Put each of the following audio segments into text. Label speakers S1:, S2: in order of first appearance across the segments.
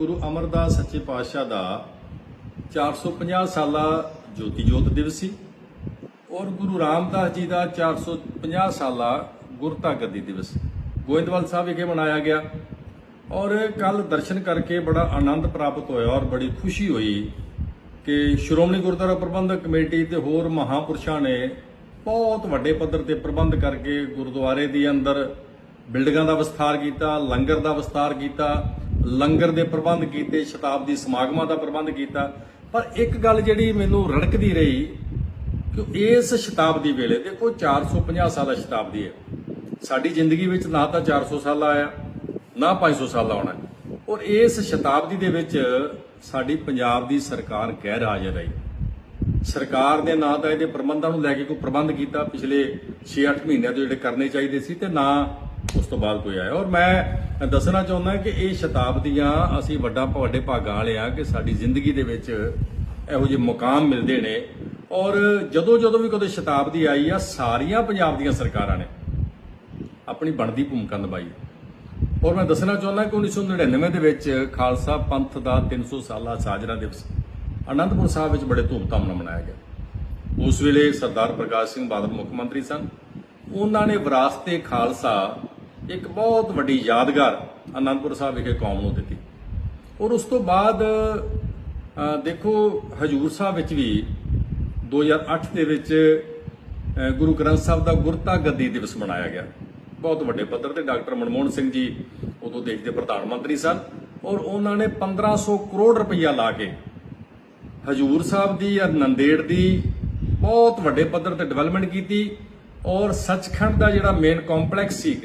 S1: ਗੁਰੂ ਅਮਰਦਾਸ ਸੱਚੇ ਪਾਤਸ਼ਾਹ ਦਾ 450 ਸਾਲਾ ਜੋਤੀ ਜੋਤ ਦਿਵਸ ਸੀ ਔਰ ਗੁਰੂ ਰਾਮਦਾਸ ਜੀ ਦਾ 450 ਸਾਲਾ ਗੁਰਤਾ ਗੱਦੀ ਦਿਵਸ ਗੋਇੰਦਵਾਲ ਸਾਹਿਬ ਵਿਖੇ ਮਨਾਇਆ ਗਿਆ ਔਰ ਕੱਲ ਦਰਸ਼ਨ ਕਰਕੇ ਬੜਾ ਆਨੰਦ ਪ੍ਰਾਪਤ ਹੋਇਆ ਔਰ ਬੜੀ ਖੁਸ਼ੀ ਹੋਈ ਕਿ ਸ਼੍ਰੋਮਣੀ ਗੁਰਦੁਆਰਾ ਪ੍ਰਬੰਧਕ ਕਮੇਟੀ ਤੇ ਹੋਰ ਮਹਾਪੁਰਸ਼ਾਂ ਨੇ ਬਹੁਤ ਵੱਡੇ ਪੱਧਰ ਤੇ ਪ੍ਰਬੰਧ ਕਰਕੇ ਗੁਰਦੁਆਰੇ ਦੇ ਅੰਦਰ ਬਿਲਡਿੰਗਾਂ ਦਾ ਵਿਸਥਾਰ ਕੀਤਾ, ਲੰਗਰ ਦਾ ਵਿਸਥਾਰ ਕੀਤਾ ਲੰਗਰ ਦੇ ਪ੍ਰਬੰਧ ਕੀਤੇ, ਸ਼ਤਾਬਦੀ ਸਮਾਗਮਾਂ ਦਾ ਪ੍ਰਬੰਧ ਕੀਤਾ। ਪਰ ਇੱਕ ਗੱਲ ਜਿਹੜੀ ਮੈਨੂੰ ਰੜਕਦੀ ਰਹੀ ਕਿ ਇਸ ਸ਼ਤਾਬਦੀ ਵੇਲੇ, ਦੇਖੋ 450 ਸਾਲ ਦਾ ਸ਼ਤਾਬਦੀ ਹੈ। ਸਾਡੀ ਜ਼ਿੰਦਗੀ ਵਿੱਚ ਨਾ ਤਾਂ 400 ਸਾਲ ਆਇਆ, ਨਾ 500 ਸਾਲ ਆਉਣਾ। ਔਰ ਇਸ ਸ਼ਤਾਬਦੀ ਦੇ ਵਿੱਚ ਸਾਡੀ ਪੰਜਾਬ ਦੀ ਸਰਕਾਰ ਗੈਰ ਹਾਜ਼ਰ ਰਹੀ ਸਰਕਾਰ ਨੇ ਨਾ ਤਾਂ ਇਹਦੇ ਪ੍ਰਬੰਧਾਂ ਨੂੰ ਲੈ ਕੇ ਕੋਈ ਪ੍ਰਬੰਧ ਕੀਤਾ। ਪਿਛਲੇ 6-8 ਮਹੀਨਿਆਂ ਤੋਂ ਜਿਹੜੇ ਕਰਨੇ ਚਾਹੀਦੇ ਸੀ ਤੇ ਨਾ ਉਸ ਤੋਂ ਬਾਅਦ ਕੋਈ ਆਇਆ। ਔਰ ਮੈਂ ਦੱਸਣਾ ਚਾਹੁੰਦਾ ਕਿ ਇਹ ਸ਼ਤਾਬਦੀਆਂ ਅਸੀਂ ਵੱਡਾ ਵੱਡੇ ਭਾਗਾਂ ਵਾਲੇ ਆ ਕਿ ਸਾਡੀ ਜ਼ਿੰਦਗੀ ਦੇ ਵਿੱਚ ਇਹੋ ਜਿਹੇ ਮੁਕਾਮ ਮਿਲਦੇ ਨੇ। ਔਰ ਜਦੋਂ ਜਦੋਂ ਵੀ ਕਦੇ ਸ਼ਤਾਬਦੀ ਆਈ ਆ, ਸਾਰੀਆਂ ਪੰਜਾਬ ਦੀਆਂ ਸਰਕਾਰਾਂ ਨੇ ਆਪਣੀ ਬਣਦੀ ਭੂਮਿਕਾ ਨਿਭਾਈ। ਔਰ ਮੈਂ ਦੱਸਣਾ ਚਾਹੁੰਦਾ ਕਿ 1999 ਦੇ ਵਿੱਚ ਖਾਲਸਾ ਪੰਥ ਦਾ 300 ਸਾਲਾ ਸਾਜਰਾ ਦਿਵਸ ਅਨੰਦਪੁਰ ਸਾਹਿਬ ਵਿੱਚ ਬੜੇ ਧੂਮਧਾਮ ਨਾਲ ਮਨਾਇਆ ਗਿਆ। ਉਸ ਵੇਲੇ ਸਰਦਾਰ ਪ੍ਰਕਾਸ਼ ਸਿੰਘ ਬਾਦਲ ਮੁੱਖ ਮੰਤਰੀ ਸਨ। ਉਹਨਾਂ ਨੇ ਵਿਰਾਸਤੇ ਖਾਲਸਾ ਇੱਕ ਬਹੁਤ ਵੱਡੀ ਯਾਦਗਾਰ ਅਨੰਦਪੁਰ ਸਾਹਿਬ ਵਿਖੇ ਕੌਮ ਨੂੰ ਦਿੱਤੀ। ਔਰ ਉਸ ਤੋਂ ਬਾਅਦ ਦੇਖੋ ਹਜੂਰ ਸਾਹਿਬ ਵਿੱਚ ਵੀ 2008 ਦੇ ਵਿੱਚ ਗੁਰੂ ਗ੍ਰੰਥ ਸਾਹਿਬ ਦਾ ਗੁਰਤਾ ਗੱਦੀ ਦਿਵਸ ਮਨਾਇਆ ਗਿਆ। ਬਹੁਤ ਵੱਡੇ ਪੱਧਰ ਤੇ ਡਾਕਟਰ ਮਨਮੋਹਨ ਸਿੰਘ ਜੀ ਉਦੋਂ ਦੇਸ਼ ਦੇ ਪ੍ਰਧਾਨ ਮੰਤਰੀ ਸਨ ਔਰ ਉਹਨਾਂ ਨੇ 1500 ਕਰੋੜ ਰੁਪਈਆ ਲਾ ਕੇ ਹਜੂਰ ਸਾਹਿਬ ਦੀ ਜਾਂ ਨੰਦੇੜ ਦੀ ਬਹੁਤ ਵੱਡੇ ਪੱਧਰ ਤੇ ਡਿਵੈਲਪਮੈਂਟ ਕੀਤੀ ਔਰ ਸੱਚਖੰਡ ਦਾ ਜਿਹੜਾ ਮੇਨ ਕੰਪਲੈਕਸ ਸੀ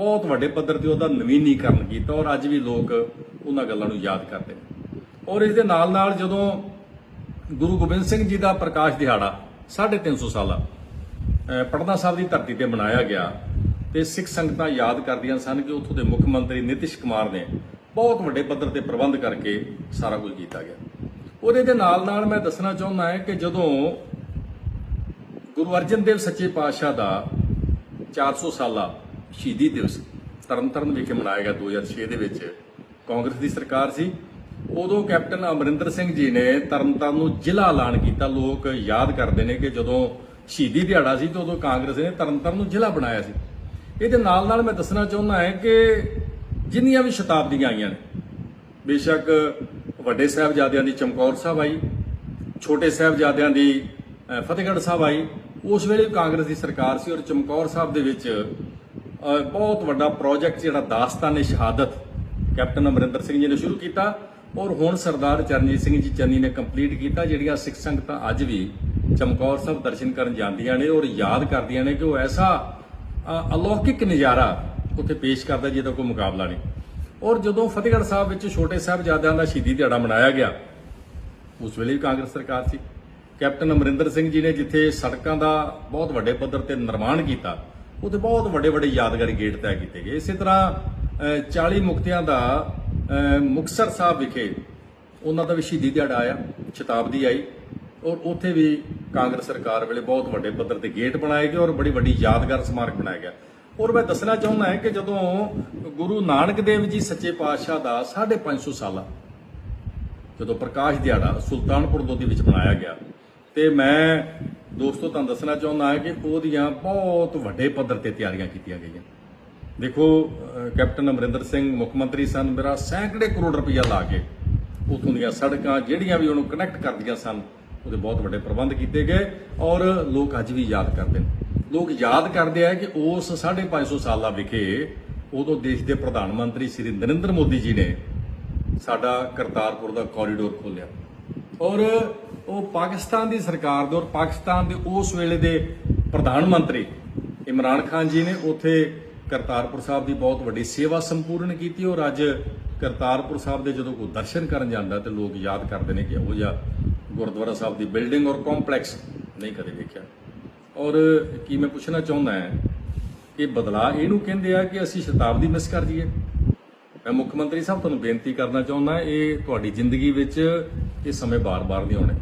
S1: ਬਹੁਤ ਵੱਡੇ ਪੱਧਰ ਤੇ ਉਹਦਾ ਨਵੀਨੀਕਰਨ ਕੀਤਾ ਔਰ ਅੱਜ ਵੀ ਲੋਕ ਉਹਨਾਂ ਗੱਲਾਂ ਨੂੰ ਯਾਦ ਕਰਦੇ ਨੇ। ਔਰ ਇਸ ਦੇ ਨਾਲ ਨਾਲ ਜਦੋਂ ਗੁਰੂ ਗੋਬਿੰਦ ਸਿੰਘ ਜੀ ਦਾ ਪ੍ਰਕਾਸ਼ ਦਿਹਾੜਾ 350 ਸਾਲਾ, ਅਹ ਪਟਨਾ ਸਾਹਿਬ ਦੀ ਧਰਤੀ ਤੇ ਮਨਾਇਆ ਗਿਆ ਤੇ ਸਿੱਖ ਸੰਗਤਾਂ ਯਾਦ ਕਰਦੀਆਂ ਸਨ ਕਿ ਉੱਥੋਂ ਦੇ ਮੁੱਖ ਮੰਤਰੀ ਨਿਤਿਸ਼ ਕੁਮਾਰ ਨੇ ਬਹੁਤ ਵੱਡੇ ਪੱਧਰ ਤੇ ਪ੍ਰਬੰਧ ਕਰਕੇ ਸਾਰਾ ਕੁਝ ਕੀਤਾ ਗਿਆ। ਉਹਦੇ ਦੇ ਨਾਲ ਨਾਲ ਮੈਂ ਦੱਸਣਾ ਚਾਹੁੰਦਾ ਹਾਂ ਕਿ ਜਦੋਂ ਗੁਰੂ ਅਰਜਨ ਦੇਵ ਸੱਚੇ ਪਾਤਸ਼ਾਹ ਦਾ 400 ਸਾਲਾ ਸ਼ਹੀਦੀ ਦਿਵਸ ਤਰਨਤਾਰਨ ਵਿਖੇ ਮਨਾਇਆ ਗਿਆ 2006 ਦੇ ਵਿੱਚ। ਕਾਂਗਰਸ ਦੀ ਸਰਕਾਰ ਸੀ। ਉਦੋਂ ਕੈਪਟਨ ਅਮਰਿੰਦਰ ਸਿੰਘ ਜੀ ਨੇ ਤਰਨਤਾਰਨ ਨੂੰ ਜ਼ਿਲ੍ਹਾ ਐਲਾਨ ਕੀਤਾ। ਲੋਕ ਯਾਦ ਕਰਦੇ ਨੇ ਕਿ ਜਦੋਂ ਸ਼ਹੀਦੀ ਦਿਹਾੜਾ ਸੀ ਤਾਂ ਉਦੋਂ ਕਾਂਗਰਸ ਨੇ ਤਰਨਤਾਰਨ ਨੂੰ ਜ਼ਿਲ੍ਹਾ ਬਣਾਇਆ ਸੀ। ਇਹਦੇ ਨਾਲ ਨਾਲ ਮੈਂ ਦੱਸਣਾ ਚਾਹੁੰਦਾ ਹਾਂ ਕਿ ਜਿੰਨੀਆਂ ਵੀ ਸ਼ਤਾਬਦੀਆਂ ਆਈਆਂ ਨੇ, ਬੇਸ਼ੱਕ ਵੱਡੇ ਸਾਹਿਬਜ਼ਾਦਿਆਂ ਦੀ ਚਮਕੌਰ ਸਾਹਿਬ ਆਈ, ਛੋਟੇ ਸਾਹਿਬਜ਼ਾਦਿਆਂ ਦੀ ਫਤਿਹਗੜ੍ਹ ਸਾਹਿਬ ਆਈ, ਉਸ ਵੇਲੇ ਵੀ ਕਾਂਗਰਸ ਦੀ ਸਰਕਾਰ ਸੀ ਔਰ ਚਮਕੌਰ ਸਾਹਿਬ ਦੇ ਵਿੱਚ ਬਹੁਤ ਵੱਡਾ ਪ੍ਰੋਜੈਕਟ ਜਿਹੜਾ ਦਾਸਤਾਨ ਸ਼ਹਾਦਤ ਕੈਪਟਨ ਅਮਰਿੰਦਰ ਸਿੰਘ ਜੀ ਨੇ ਸ਼ੁਰੂ ਕੀਤਾ ਔਰ ਹੁਣ ਸਰਦਾਰ ਚਰਨਜੀਤ ਸਿੰਘ ਜੀ ਚੰਨੀ ਨੇ ਕੰਪਲੀਟ ਕੀਤਾ, ਜਿਹੜੀਆਂ ਸਿੱਖ ਸੰਗਤਾਂ ਅੱਜ ਵੀ ਚਮਕੌਰ ਸਾਹਿਬ ਦਰਸ਼ਨ ਕਰਨ ਜਾਂਦੀਆਂ ਨੇ ਔਰ ਯਾਦ ਕਰਦੀਆਂ ਨੇ ਕਿ ਉਹ ਐਸਾ ਅਲੌਕਿਕ ਨਜ਼ਾਰਾ ਉੱਥੇ ਪੇਸ਼ ਕਰਦਾ ਜਿਹਦਾ ਕੋਈ ਮੁਕਾਬਲਾ ਨਹੀਂ। ਔਰ ਜਦੋਂ ਫਤਿਹਗੜ੍ਹ ਸਾਹਿਬ ਵਿੱਚ ਛੋਟੇ ਸਾਹਿਬਜ਼ਾਦਿਆਂ ਦਾ ਸ਼ਹੀਦੀ ਦਿਹਾੜਾ ਮਨਾਇਆ ਗਿਆ, ਉਸ ਵੇਲੇ ਵੀ ਕਾਂਗਰਸ ਸਰਕਾਰ ਸੀ। ਕੈਪਟਨ ਅਮਰਿੰਦਰ ਸਿੰਘ ਜੀ ਨੇ ਜਿੱਥੇ ਸੜਕਾਂ ਦਾ ਬਹੁਤ ਵੱਡੇ ਪੱਧਰ ਤੇ ਨਿਰਮਾਣ ਕੀਤਾ ਉੱਥੇ ਬਹੁਤ ਵੱਡੇ ਵੱਡੇ ਯਾਦਗਾਰੀ ਗੇਟ ਤੈਅ ਕੀਤੇ ਗਏ। ਇਸੇ ਤਰ੍ਹਾਂ ਅ, 40 ਮੁਕਤਿਆਂ ਦਾ ਅ, ਮੁਕਤਸਰ ਸਾਹਿਬ ਵਿਖੇ ਉਹਨਾਂ ਦਾ ਵੀ ਸ਼ਹੀਦੀ ਦਿਹਾੜਾ ਆਇਆ ਸ਼ਤਾਬਦੀ ਆਈ ਔਰ ਉੱਥੇ ਵੀ ਕਾਂਗਰਸ ਸਰਕਾਰ ਵੇਲੇ ਬਹੁਤ ਵੱਡੇ ਪੱਧਰ ਤੇ ਗੇਟ ਬਣਾਏ ਗਏ ਔਰ ਬੜੀ ਵੱਡੀ ਯਾਦਗਾਰ ਸਮਾਰਕ ਬਣਾਇਆ ਗਿਆ। ਔਰ ਮੈਂ ਦੱਸਣਾ ਚਾਹੁੰਦਾ ਹਾਂ ਕਿ ਜਦੋਂ ਗੁਰੂ ਨਾਨਕ ਦੇਵ ਜੀ ਸੱਚੇ ਪਾਤਸ਼ਾਹ ਦਾ 550 ਸਾਲਾ ਜਦੋਂ ਪ੍ਰਕਾਸ਼ ਦਿਹਾੜਾ ਸੁਲਤਾਨਪੁਰ ਲੋਧੀ ਵਿੱਚ ਬਣਾਇਆ ਗਿਆ ਤੇ ਮੈਂ ਦੋਸਤੋ, ਤੁਹਾਨੂੰ ਦੱਸਣਾ ਚਾਹੁੰਦਾ ਹਾਂ ਕਿ ਉਹਦੀਆਂ ਬਹੁਤ ਵੱਡੇ ਪੱਧਰ ਤੇ ਤਿਆਰੀਆਂ ਕੀਤੀਆਂ ਗਈਆਂ। ਦੇਖੋ ਕੈਪਟਨ ਅਮਰਿੰਦਰ ਸਿੰਘ, ਮੁੱਖ ਮੰਤਰੀ ਸਨ, ਮੇਰਾ ਸੈਂਕੜੇ ਕਰੋੜ ਰੁਪਈਆ ਲਾ ਕੇ ਉਥੋਂ ਦੀਆਂ ਸੜਕਾਂ ਜਿਹੜੀਆਂ ਵੀ ਉਹਨੂੰ ਕਨੈਕਟ ਕਰਦੀਆਂ ਸਨ, ਉਹਦੇ ਬਹੁਤ ਵੱਡੇ ਪ੍ਰਬੰਧ ਕੀਤੇ ਗਏ ਔਰ ਲੋਕ ਅੱਜ ਵੀ ਯਾਦ ਕਰਦੇ ਨੇ। ਲੋਕ ਯਾਦ ਕਰਦੇ ਆ ਕਿ ਉਸ 550 ਸਾਲਾਂ ਵਿਖੇ ਉਦੋਂ ਦੇਸ਼ ਦੇ ਪ੍ਰਧਾਨ ਮੰਤਰੀ ਸ੍ਰੀ ਨਰਿੰਦਰ ਮੋਦੀ ਜੀ ਨੇ ਸਾਡਾ ਕਰਤਾਰਪੁਰ ਦਾ ਕੋਰੀਡੋਰ ਖੋਲ੍ਹਿਆ। ਔਰ ਉਹ ਪਾਕਿਸਤਾਨ ਦੀ ਸਰਕਾਰ ਦੇ ਔਰ ਪਾਕਿਸਤਾਨ ਦੇ ਉਸ ਵੇਲੇ ਦੇ ਪ੍ਰਧਾਨ ਮੰਤਰੀ ਇਮਰਾਨ ਖਾਨ ਜੀ ਨੇ ਉੱਥੇ ਕਰਤਾਰਪੁਰ ਸਾਹਿਬ ਦੀ ਬਹੁਤ ਵੱਡੀ ਸੇਵਾ ਸੰਪੂਰਨ ਕੀਤੀ। ਔਰ ਅੱਜ ਕਰਤਾਰਪੁਰ ਸਾਹਿਬ ਦੇ ਜਦੋਂ ਕੋਈ ਦਰਸ਼ਨ ਕਰਨ ਜਾਂਦਾ ਤੇ ਲੋਕ ਯਾਦ ਕਰਦੇ ਨੇ ਕਿ ਉਹ ਜਿਹਾ ਗੁਰਦੁਆਰਾ ਸਾਹਿਬ ਦੀ ਬਿਲਡਿੰਗ ਔਰ ਕੰਪਲੈਕਸ ਨਹੀਂ ਕਦੇ ਦੇਖਿਆ ਔਰ ਕੀ ਮੈਂ ਪੁੱਛਣਾ ਚਾਹੁੰਦਾ ਹਾਂ ਕਿ ਬਦਲਾਅ ਇਹਨੂੰ ਕਹਿੰਦੇ ਆ ਕਿ ਅਸੀਂ ਸ਼ਤਾਬਦੀ ਮਿਸ ਕਰ ਜੀਏ ਮੈਂ ਮੁੱਖ ਮੰਤਰੀ ਸਾਹਿਬ ਤੁਹਾਨੂੰ ਬੇਨਤੀ ਕਰਨਾ ਚਾਹੁੰਦਾ, ਇਹ ਤੁਹਾਡੀ ਜ਼ਿੰਦਗੀ ਵਿੱਚ ਇਹ ਸਮੇਂ ਬਾਰ-ਬਾਰ ਨਹੀਂ ਆਉਣੇ।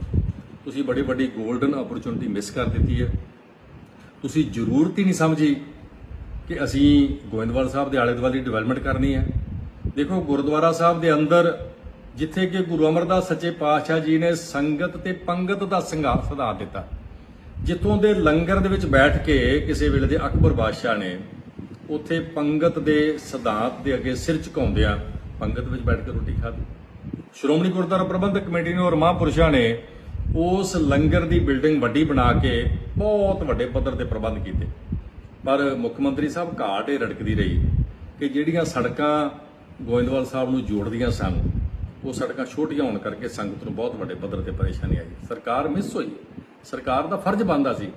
S1: ਤੁਸੀਂ ਬੜੀ ਵੱਡੀ 골ਡਨ ਓਪਰਚੁਨਿਟੀ ਮਿਸ ਕਰ ਦਿੱਤੀ ਹੈ। ਤੁਸੀਂ ਜ਼ਰੂਰਤ ਹੀ ਨਹੀਂ ਸਮਝੀ ਕਿ ਅਸੀਂ ਗੋਇੰਦਵਾਲ ਸਾਹਿਬ ਦੇ ਆਲੇ ਦੁਆਲੇ ਡਿਵੈਲਪਮੈਂਟ ਕਰਨੀ ਹੈ। ਦੇਖੋ, ਗੁਰਦੁਆਰਾ ਸਾਹਿਬ ਦੇ ਅੰਦਰ ਜਿੱਥੇ ਕਿ ਗੁਰੂ ਅਮਰਦਾਸ ਸੱਚੇ ਪਾਤਸ਼ਾਹ ਜੀ ਨੇ ਸੰਗਤ ਤੇ ਪੰਗਤ ਦਾ ਸੰਘਾਰ ਸਿਧਾਂਤ ਦਿੱਤਾ, ਜਿੱਥੋਂ ਦੇ ਲੰਗਰ ਦੇ ਵਿੱਚ ਬੈਠ ਕੇ ਕਿਸੇ ਵੇਲੇ ਦੇ ਅਕਬਰ ਬਾਦਸ਼ਾਹ ਨੇ ਉੱਥੇ ਪੰਗਤ ਦੇ ਸਿਧਾਂਤ ਦੇ ਅੱਗੇ ਸਿਰ ਝੁਕਾਉਂਦਿਆਂ ਪੰਗਤ ਵਿੱਚ ਬੈਠ ਕੇ ਰੋਟੀ ਖਾਧੀ। ਸ਼੍ਰੋਮਣੀ ਗੁਰਦੁਆਰਾ ਪ੍ਰਬੰਧਕ ਕਮੇਟੀ ਨੇ ਔਰ ਮਹਾਂਪੁਰਸ਼ਾਂ ਨੇ ਉਸ ਲੰਗਰ ਦੀ ਬਿਲਡਿੰਗ ਵੱਡੀ ਬਣਾ ਕੇ ਬਹੁਤ ਵੱਡੇ ਪੱਧਰ ਤੇ ਪ੍ਰਬੰਧ ਕੀਤੇ। ਪਰ ਮੁੱਖ ਮੰਤਰੀ ਸਾਹਿਬ ਘਾਟ ਇਹ ਰੜਕਦੀ ਰਹੀ ਕਿ ਜਿਹੜੀਆਂ ਸੜਕਾਂ ਗੋਇੰਦਵਾਲ ਸਾਹਿਬ ਨੂੰ ਜੋੜਦੀਆਂ ਸਨ, ਉਹ ਸੜਕਾਂ ਛੋਟੀਆਂ ਹੋਣ ਕਰਕੇ ਸੰਗਤ ਨੂੰ ਬਹੁਤ ਵੱਡੇ ਪੱਧਰ ਤੇ ਪਰੇਸ਼ਾਨੀ ਆਈ। ਸਰਕਾਰ ਮਿਸ ਹੋਈ। ਸਰਕਾਰ ਦਾ ਫਰਜ਼ ਬਣਦਾ ਸੀ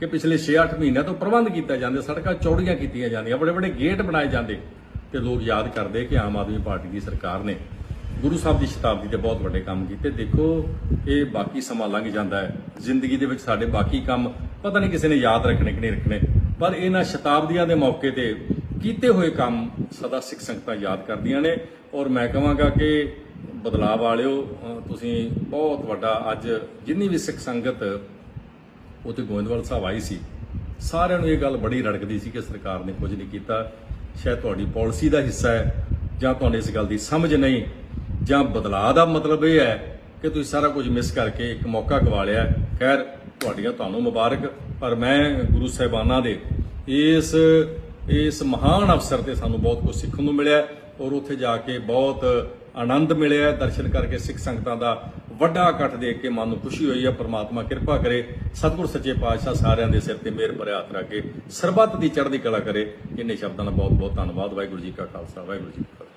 S1: ਕਿ ਪਿਛਲੇ 6-8 ਮਹੀਨਿਆਂ ਤੋਂ ਪ੍ਰਬੰਧ ਕੀਤਾ ਜਾਂਦੇ, ਸੜਕਾਂ ਚੌੜੀਆਂ ਕੀਤੀਆਂ ਜਾਂਦੀਆਂ ਬੜੇ ਬੜੇ ਗੇਟ ਬਣਾਏ ਜਾਂਦੇ ਤੇ ਲੋਕ ਯਾਦ ਕਰਦੇ ਕਿ ਆਮ ਆਦਮੀ ਪਾਰਟੀ ਦੀ ਸਰਕਾਰ ਨੇ ਗੁਰੂ ਸਾਹਿਬ ਦੀ ਸ਼ਤਾਬਦੀ ਤੇ ਬਹੁਤ ਵੱਡੇ ਕੰਮ ਕੀਤੇ। ਦੇਖੋ, ਇਹ ਬਾਕੀ ਸਮਾਂ ਲੰਘ ਜਾਂਦਾ ਹੈ। ਜ਼ਿੰਦਗੀ ਦੇ ਵਿੱਚ ਸਾਡੇ ਬਾਕੀ ਕੰਮ ਪਤਾ ਨਹੀਂ ਕਿਸੇ ਨੇ ਯਾਦ ਰੱਖਣੇ ਕਿ ਨਹੀਂ ਰੱਖਣੇ। ਪਰ ਇਹਨਾਂ ਸ਼ਤਾਬਦੀਆਂ ਦੇ ਮੌਕੇ ਤੇ ਕੀਤੇ ਹੋਏ ਕੰਮ ਸਦਾ ਸਿੱਖ ਸੰਗਤਾਂ ਯਾਦ ਕਰਦੀਆਂ ਨੇ। ਔਰ ਮੈਂ ਕਹਾਂਗਾ ਕਿ ਬਦਲਾਅ ਵਾਲਿਓ, ਅਹ, ਤੁਸੀਂ ਬਹੁਤ ਵੱਡਾ ਅੱਜ ਜਿੰਨੀ ਵੀ ਸਿੱਖ ਸੰਗਤ ਉੱਥੇ ਗੋਇੰਦਵਾਲ ਸਾਹਿਬ ਆਈ ਸੀ, ਸਾਰਿਆਂ ਨੂੰ ਇਹ ਗੱਲ ਬੜੀ ਰੜਕਦੀ ਸੀ ਕਿ ਸਰਕਾਰ ਨੇ ਕੁਝ ਨਹੀਂ ਕੀਤਾ। ਸ਼ਾਇਦ ਤੁਹਾਡੀ ਪਾਲਿਸੀ ਦਾ ਹਿੱਸਾ ਹੈ ਜਾਂ ਤੁਹਾਨੂੰ ਇਸ ਗੱਲ ਦੀ ਸਮਝ ਨਹੀਂ। ਜਾਂ ਬਦਲਾਅ ਦਾ ਮਤਲਬ ਇਹ ਹੈ ਕਿ ਤੁਸੀਂ ਸਾਰਾ ਕੁਝ ਮਿਸ ਕਰਕੇ ਇੱਕ ਮੌਕਾ ਗਵਾ ਲਿਆ ਖੈਰ, ਤੁਹਾਡੀਆਂ ਤੁਹਾਨੂੰ ਮੁਬਾਰਕ, ਪਰ ਮੈਂ ਗੁਰੂ ਸਾਹਿਬਾਨਾਂ ਦੇ ਇਸ ਇਸ ਮਹਾਨ ਅਵਸਰ ਤੇ ਸਾਨੂੰ ਬਹੁਤ ਕੁਝ ਸਿੱਖਣ ਨੂੰ ਮਿਲਿਆ ਔਰ ਉੱਥੇ ਜਾ ਕੇ ਬਹੁਤ ਆਨੰਦ ਮਿਲਿਆ ਦਰਸ਼ਨ ਕਰਕੇ ਸਿੱਖ ਸੰਗਤਾਂ ਦਾ ਵੱਡਾ ਇਕੱਠ ਦੇਖ ਕੇ ਮਨ ਨੂੰ ਖੁਸ਼ੀ ਹੋਈ ਹੈ। ਪ੍ਰਮਾਤਮਾ ਕਿਰਪਾ ਕਰੇ, ਸਤਿਗੁਰ ਸੱਚੇ ਪਾਤਸ਼ਾਹ ਸਾਰਿਆਂ ਦੇ ਸਿਰ ਤੇ ਮਿਹਰ ਭਰਿਆ ਹੱਥ ਰੱਖ ਕੇ ਸਰਬੱਤ ਦੀ ਚੜ੍ਹਦੀ ਕਲਾ ਕਰੇ। ਇੰਨੇ ਸ਼ਬਦਾਂ ਦਾ ਬਹੁਤ ਬਹੁਤ ਧੰਨਵਾਦ। ਵਾਹਿਗੁਰੂ ਜੀ ਕਾ ਖਾਲਸਾ, ਵਾਹਿਗੁਰੂ ਜੀ ਕੀ ਫਤਿਹ।